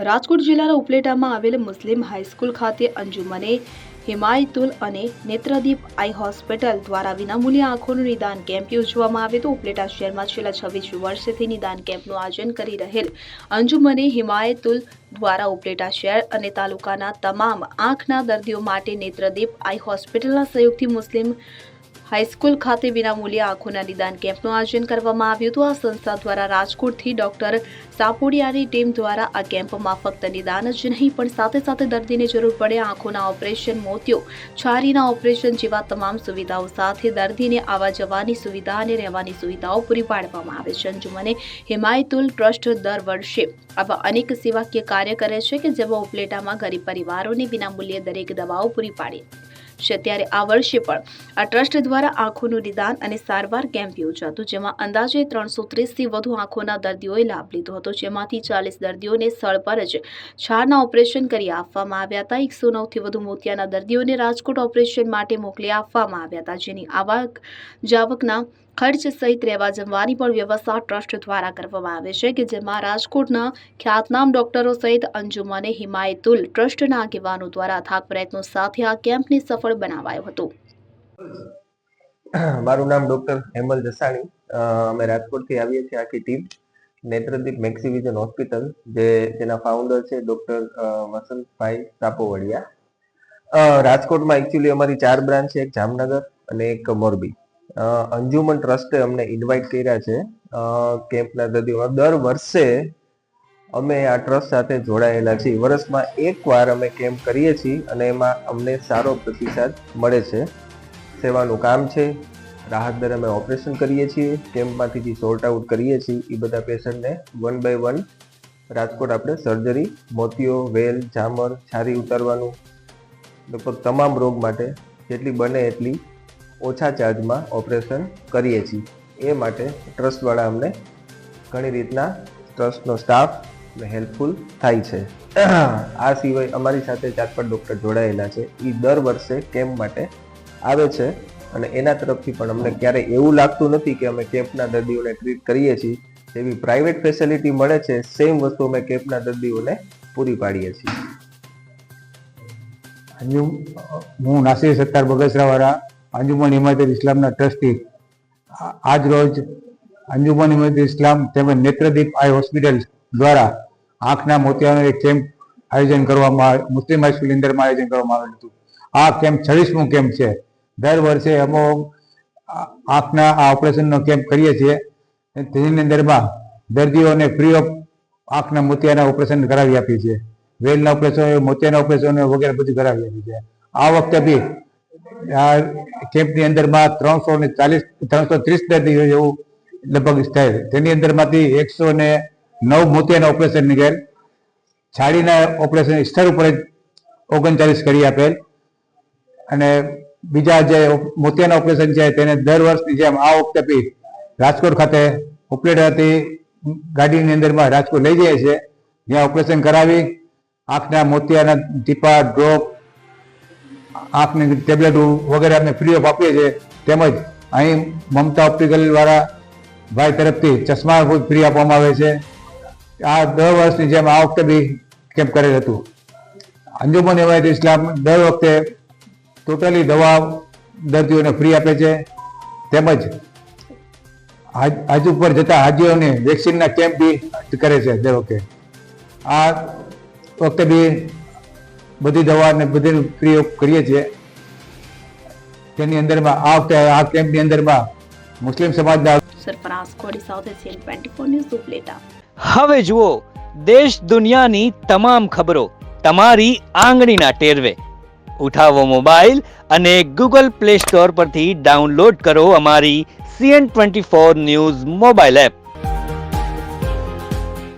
રાજકોટ જિલ્લાના ઉપલેટામાં આવેલ મુસ્લિમ હાઈસ્કૂલ ખાતે અંજુમને હિમાયતુલ અને નેત્રદીપ આઈ હોસ્પિટલ દ્વારા વિનામૂલ્ય આંખોનું નિદાન કેમ્પ યોજવામાં આવ્યો હતો ઉપલેટા શહેરમાં છેલ્લા છવ્વીસ વર્ષથી નિદાન કેમ્પનું આયોજન કરી રહેલ અંજુમને હિમાયતુલ દ્વારા ઉપલેટા શહેર અને તાલુકાના તમામ આંખના દર્દીઓ માટે નેત્રદીપ આઈ હોસ્પિટલના સહયોગથી મુસ્લિમ હાઈસ્કૂલ ખાતે વિનામૂલ્ય આંખોના નિદાન કેમ્પનું આયોજન કરવામાં આવ્યું હતું. આ સંસ્થા દ્વારા રાજકોટથી ડોક્ટર સાપોડિયાની ટીમ દ્વારા આ કેમ્પમાં ફક્ત નિદાન જ નહીં, પણ સાથે સાથે દર્દીને જરૂર પડે આંખોના ઓપરેશન મોતિયો છારીના ઓપરેશન જેવા તમામ સુવિધાઓ સાથે દર્દીને આવવા જવાની સુવિધા અને રહેવાની સુવિધાઓ પૂરી પાડવામાં આવે છે. અંજુમને હિમાયતુલ ટ્રસ્ટ દર વર્ષે આવા અનેક સેવાકીય કાર્ય કરે છે કે જેમાં ઉપલેટામાં ગરીબ પરિવારોને વિનામૂલ્યે દરેક દવાઓ પૂરી પાડે. છે ત્યારે આ વર્ષે પણ આ ટ્રસ્ટ દ્વારા આંખોનું નિદાન અને સારવાર કેમ્પ યોજાતો, જેમાં અંદાજે ત્રણસો ત્રીસથી વધુ આંખોના દર્દીઓએ લાભ લીધો હતો, જેમાંથી ચાલીસ દર્દીઓને સ્થળ પર જ છારના ઓપરેશન કરી આપવામાં આવ્યા હતા. એકસો નવથી વધુ મોતિયાના દર્દીઓને રાજકોટ ઓપરેશન માટે મોકલી આપવામાં આવ્યા હતા, જેની આવક જાવકના ખર્ચ સહિત રહેવા જમવાની પણ વ્યવસ્થા ટ્રસ્ટ દ્વારા કરવામાં આવે છે કે જેમાં રાજકોટના ખ્યાતનામ ડોક્ટરો સહિત અંજુમને હિમાયતુલ ટ્રસ્ટના આગેવાનો દ્વારા અથાગ પ્રયત્નો સાથે આ કેમ્પને સફળ બનાવાયો હતો. મારું નામ ડોક્ટર હેમલ જસાણી અમે રાજકોટથી આવીએ છીએ આખી ટીમ. નેત્રદીપ મેક્સિવિઝન હોસ્પિટલ, જે જેના ફાઉન્ડર છે ડોક્ટર વસંતભાઈ સાપોવડિયા રાજકોટમાં એકચ્યુઅલી અમારી ચાર બ્રાન્ચ છે, એક જામનગર અને એક મોરબી. અંજુમન ટ્રસ્ટે અમને ઇન્વાઇટ કર્યા છે. કેમ્પના દર્દીઓમાં. દર વર્ષે અમે આ ટ્રસ્ટ સાથે જોડાયેલા છીએ. વર્ષમાં એકવાર અમે કેમ્પ કરીએ છીએ અને એમાં અમને સારો પ્રતિસાદ મળે છે. સેવાનું કામ છે. રાહત દર અમે ઓપરેશન કરીએ છીએ. કેમ્પમાંથી જે સોર્ટ આઉટ કરીએ છીએ એ બધા પેશન્ટને વન બાય વન રાજકોટ આપણે સર્જરી, મોતીઓ, વેલ જામર છારી ઉતારવાનું, લગભગ તમામ રોગ માટે જેટલી બને એટલી ઓછા ચાર્જમાં ઓપરેશન કરીએ છીએ. એ માટે ટ્રસ્ટવાળા અમને ઘણી રીતના ટ્રસ્ટનો સ્ટાફ હેલ્પફુલ થાય છે. આ સિવાય અમારી સાથે ચાર પાંચ ડૉક્ટર જોડાયેલા છે. એ દર વર્ષે કેમ્પ માટે આવે છે અને એના તરફથી પણ અમને ક્યારેય એવું લાગતું નથી કે અમે કેમ્પના દર્દીઓને ટ્રીટ કરીએ છીએ. જેવી પ્રાઇવેટ ફેસિલિટી મળે છે, સેમ વસ્તુ અમે કેમ્પના દર્દીઓને પૂરી પાડીએ છીએ. હું નાસિર સત્તાર બગસરાવાળા અંજુમન હિમાયત ઇસ્લામના ટ્રસ્ટી. આજ રોજ અંજુમન હિમાયત ઇસ્લામ તેમજ નેત્રદીપ આઈ હોસ્પિટલ દ્વારા આંખના મોતિયાનો એક કેમ્પ આયોજન કરવામાં આવે- મુસ્લિમ હાઈસ્કૂલ અંદરમાં આયોજન કરવામાં આવેલું હતું. આ કેમ્પ છવ્વીસમું કેમ્પ છે. દર વર્ષે અમો આંખના આ ઓપરેશનનો કેમ્પ કરીએ છીએ. તેની અંદરમાં દર્દીઓને ફ્રી ઓફ આંખના મોતિયાના ઓપરેશન કરાવી આપીએ છીએ. વેલના ઓપરેશન, મોતિયાના ઓપરેશન વગેરે બધું કરાવી આપીએ છીએ. આ વખતે બી આ કેમ્પની અંદરમાં ત્રણસો ને ચાલીસ, ત્રણસો ત્રીસ દર્દીઓ જેવું લગભગ થયેલ તેની અંદરમાંથી એકસો ને નવ મોતિયાના ઓપરેશન નીકળેલ. છાડીના ઓપરેશન સ્થળ ઉપર જ ઓગણચાલીસ કરી આપેલ. અને બીજા જે મોતિયાના ઓપરેશન છે તેને દર વર્ષની જેમ આ વખતે બી રાજકોટ ખાતે ઓપરેટરથી ગાડીની અંદરમાં રાજકોટ લઈ જાય છે. જ્યાં ઓપરેશન કરાવી, આંખના મોતિયાના ટીપા, ડ્રોપ આંખની ટેબ્લેટ વગેરે અમે ફ્રી ઓફ આપીએ છીએ, તેમજ અહીં મમતા ઓપ્ટિકલ વાળા ભાઈ તરફથી ચશ્મા ફ્રી આપવામાં આવે છે. આ દર વર્ષની જેમ આ વખતે બી કેમ્પ કરેલ હતું. અંજુમન એવાયત ઇસ્લામ દર વખતે ટોટલી દવા દર્દીઓને ફ્રી આપે છે. તેમજ હાજ ઉપર જતા હાજીઓને વેક્સિનના કેમ્પ બી કરે છે દર વખતે. આ વખતે બી બધી દવા ને બધી પ્રયોગ કરીએ છીએ. તેની અંદરમાં આ વખતે આ કેમ્પની અંદરમાં મુસ્લિમ સમાજના સરફરાઝ કોડી સાથે CN twenty four news Upleta હવે જુઓ દેશ દુનિયાની તમામ ખબરો તમારી આંગળીના ટેરવે. ઉઠાવો મોબાઈલ અને ગૂગલ પ્લે સ્ટોર પરથી ડાઉનલોડ કરો અમારી CN twenty four news mobile app.